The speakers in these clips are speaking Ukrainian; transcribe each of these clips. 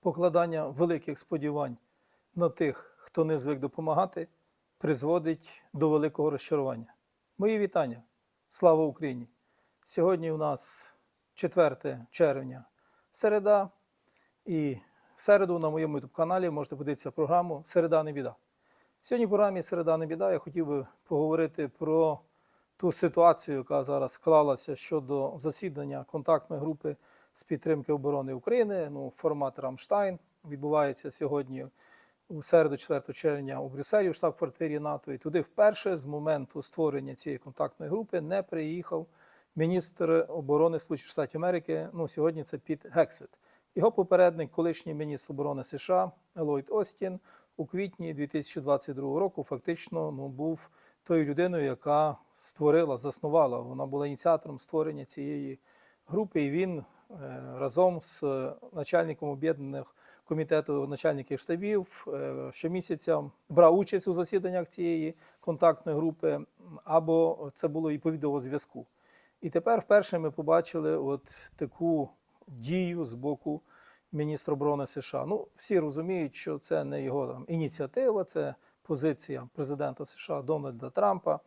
покладання великих сподівань на тих, хто не звик допомагати, призводить до великого розчарування. Мої вітання. Слава Україні! Сьогодні у нас 4 червня, середа, і в середу на моєму youtube каналі можете подивитися програму Середа не біда. Сьогодні в програмі Середа не біда я хотів би поговорити про ту ситуацію, яка зараз склалася щодо засідання контактної групи з підтримки оборони України. Ну, формат Рамштайн відбувається сьогодні у середу, 4 червня у Брюсселі, у штаб-квартирі НАТО. І туди вперше з моменту створення цієї контактної групи не приїхав міністр оборони Сполучених Штатів Америки. Ну, сьогодні це Піт Гексет. Його попередник, колишній міністр оборони США Ллойд Остін, у квітні 2022 року фактично ну, був тою людиною, яка створила, заснувала. Вона була ініціатором створення цієї групи, і він е, разом з начальником об'єднаних комітету начальників штабів е, щомісяця брав участь у засіданнях цієї контактної групи, або це було і по відеозв'язку. І тепер вперше ми побачили от таку дію з боку міністра оборони США. Ну, всі розуміють, що це не його там ініціатива, це позиція президента США Дональда Трампа.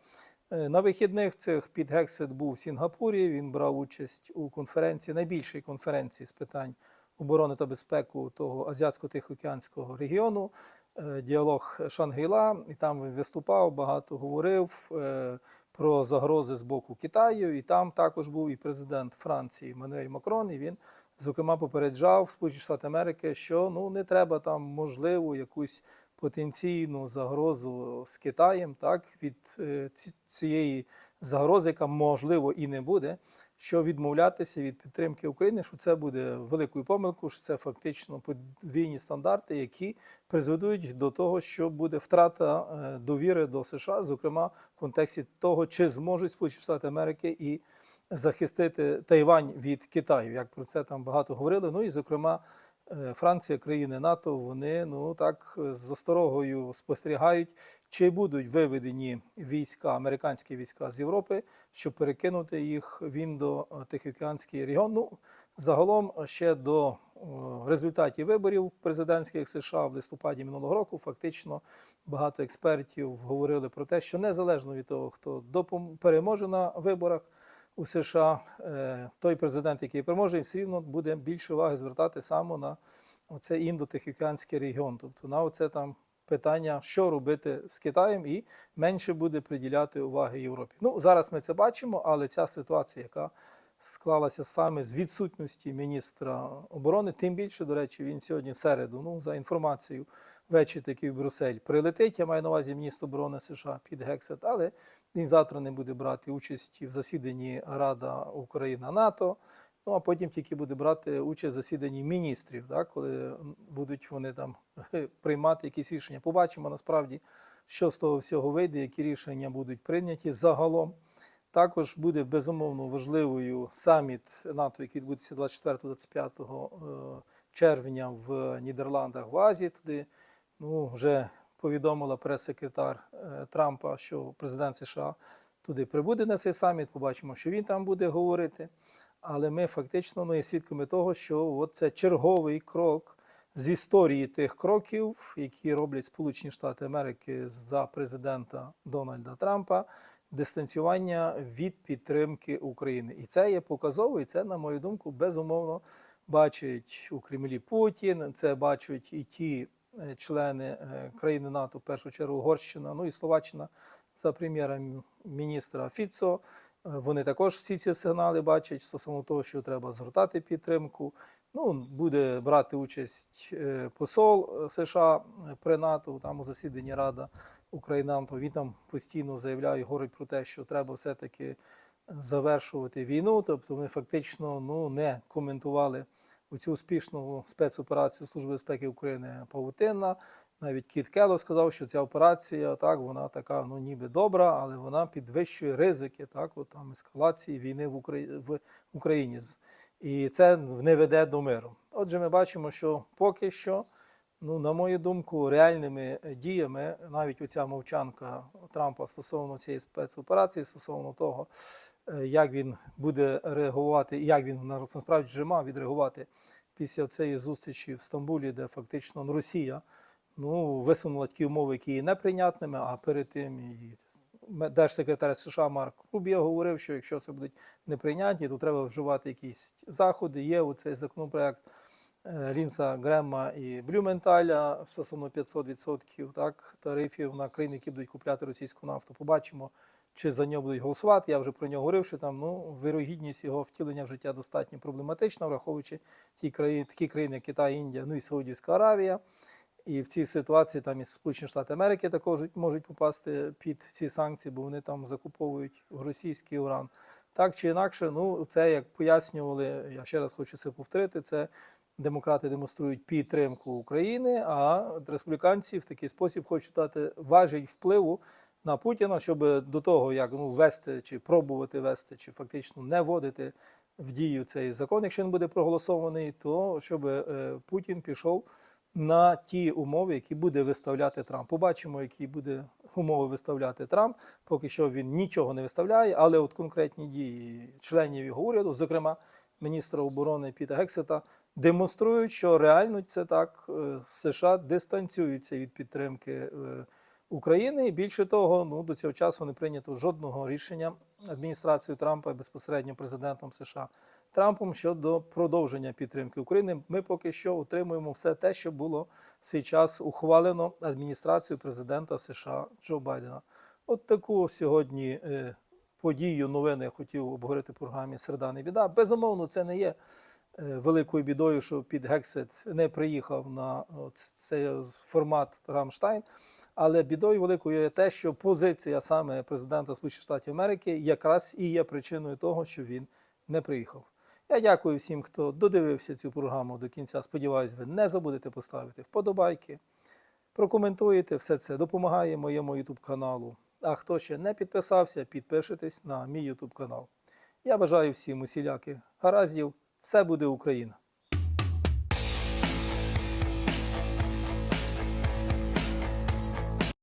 Е, На вихідних цих Піт Гексет був в Сінгапурі. Він брав участь у конференції, найбільшій конференції з питань оборони та безпеки того азіатсько-тихоокеанського регіону. е, Діалог Шангріла, і там він виступав, багато говорив е, про загрози з боку Китаю. І там також був і президент Франції Мануель Макрон. І він зокрема попереджав Сполучені Штати Америки, що ну не треба там можливо якусь потенційну загрозу з Китаєм, так від е, цієї загрози, яка можливо і не буде, що відмовлятися від підтримки України, що це буде великою помилкою, що це фактично подвійні стандарти, які призведуть до того, що буде втрата е, довіри до США, зокрема в контексті того, чи зможуть Сполучені Штати Америки і захистити Тайвань від Китаю. Як про це там багато говорили. Ну і зокрема. Е, Франція, країни НАТО, вони ну так з осторогою спостерігають, чи будуть виведені війська, американські війська з Європи, щоб перекинути їх в індо-тихоокеанський регіон. Ну, загалом ще до результатів виборів президентських США в листопаді минулого року фактично багато експертів говорили про те, що незалежно від того, хто переможе на виборах у США, е, той президент, який переможе, все рівно буде більше уваги звертати саме на оце індо-тихоокеанський регіон, тобто на оце там питання, що робити з Китаєм, і менше буде приділяти уваги Європі. Ну зараз ми це бачимо, але ця ситуація, яка склалася саме з відсутності міністра оборони, тим більше, до речі, він сьогодні в середу, ну за інформацією, ввечері таки в Брюссель прилетить. Я маю на увазі міністр оборони США під Гексет, але він завтра не буде брати участь в засіданні Рада Україна НАТО. Ну а потім тільки буде брати участь в засіданні міністрів, так, коли будуть вони там приймати якісь рішення. Побачимо насправді, що з того всього вийде, які рішення будуть прийняті загалом. Також буде безумовно важливою саміт НАТО, який відбудеться 24-25 е, червня в Нідерландах в Азії. Туди ну, вже повідомила прес-секретар е, Трампа, що президент США туди прибуде на цей саміт. Побачимо, що він там буде говорити. Але ми фактично ну, свідками того, що от це черговий крок з історії тих кроків, які роблять Сполучені Штати Америки за президента Дональда Трампа, дистанціювання від підтримки України. І це є показово, і це, на мою думку, безумовно бачить у Кремлі Путін. Це бачать і ті е, члени е, країни НАТО, в першу чергу Угорщина, ну і Словаччина за прем'єром міністра Фіцо. Е, Вони також всі ці сигнали бачать стосовно того, що треба згортати підтримку. Ну, буде брати участь е, посол е, США при НАТО там у засіданні Рада України. Він там постійно заявляє, говорить про те, що треба все-таки завершувати війну. Тобто вони фактично ну, не коментували оцю успішну спецоперацію Служби безпеки України Павутинна. Навіть Кіт Келло сказав, що ця операція так, вона така, ну ніби добра, але вона підвищує ризики так, от, там, ескалації війни в, Украї... в Україні. І це не веде до миру. Отже, ми бачимо, що поки що, ну, на мою думку, реальними діями, навіть оця мовчанка Трампа стосовно цієї спецоперації, стосовно того, е, як він буде реагувати, як він насправді вже мав відреагувати після цієї зустрічі в Стамбулі, де фактично ну, Росія ну, висунула такі умови, які є неприйнятними, а перед тим і держсекретар США Марк Рубіо говорив, що якщо це будуть неприйнятні, то треба вживати якісь заходи. Є оцей законопроект е, Лінса Грема і Блюменталя стосовно 500% так, тарифів на країни, які будуть купляти російську нафту. Побачимо, чи за нього будуть голосувати. Я вже про нього говорив, що там ну, вирогідність його втілення в життя достатньо проблематична, враховуючи ті країни, такі країни, як Китай, Індія, ну і Саудівська Аравія. І в цій ситуації там і Сполучені Штати Америки також можуть попасти під ці санкції, бо вони там закуповують російський уран. Так чи інакше, ну це як пояснювали, я ще раз хочу це повторити. Це демократи демонструють підтримку України, а республіканці в такий спосіб хочуть дати важіль впливу на Путіна, щоб до того, як ну, ввести чи пробувати ввести, чи фактично не вводити в дію цей закон, якщо він буде проголосований, то щоб е, Путін пішов на ті умови, які буде виставляти Трамп. Побачимо, які буде умови виставляти Трамп. Поки що він нічого не виставляє, але от конкретні дії членів його уряду, зокрема міністра оборони Піта Гексета, демонструють, що реально це так е, США дистанціюються від підтримки е, України. Більше того, ну до цього часу не прийнято жодного рішення адміністрацією Трампа безпосередньо президентом США Трампом щодо продовження підтримки України. Ми поки що отримуємо все те, що було в свій час ухвалено адміністрацією президента США Джо Байдена. От таку сьогодні е, подію новини я хотів обговорити в програмі Середа не біда. Безумовно, це не є великою бідою, що під Гексет не приїхав на цей формат Рамштайн. Але бідою великою є те, що позиція саме президента Сполучених Штатів Америки якраз і є причиною того, що він не приїхав. Я дякую всім, хто додивився цю програму до кінця. Сподіваюсь, ви не забудете поставити вподобайки, прокоментуєте. Все це допомагає моєму YouTube каналу. А хто ще не підписався, підпишитесь на мій YouTube канал. Я бажаю всім усіляких гараздів. Все буде Україна!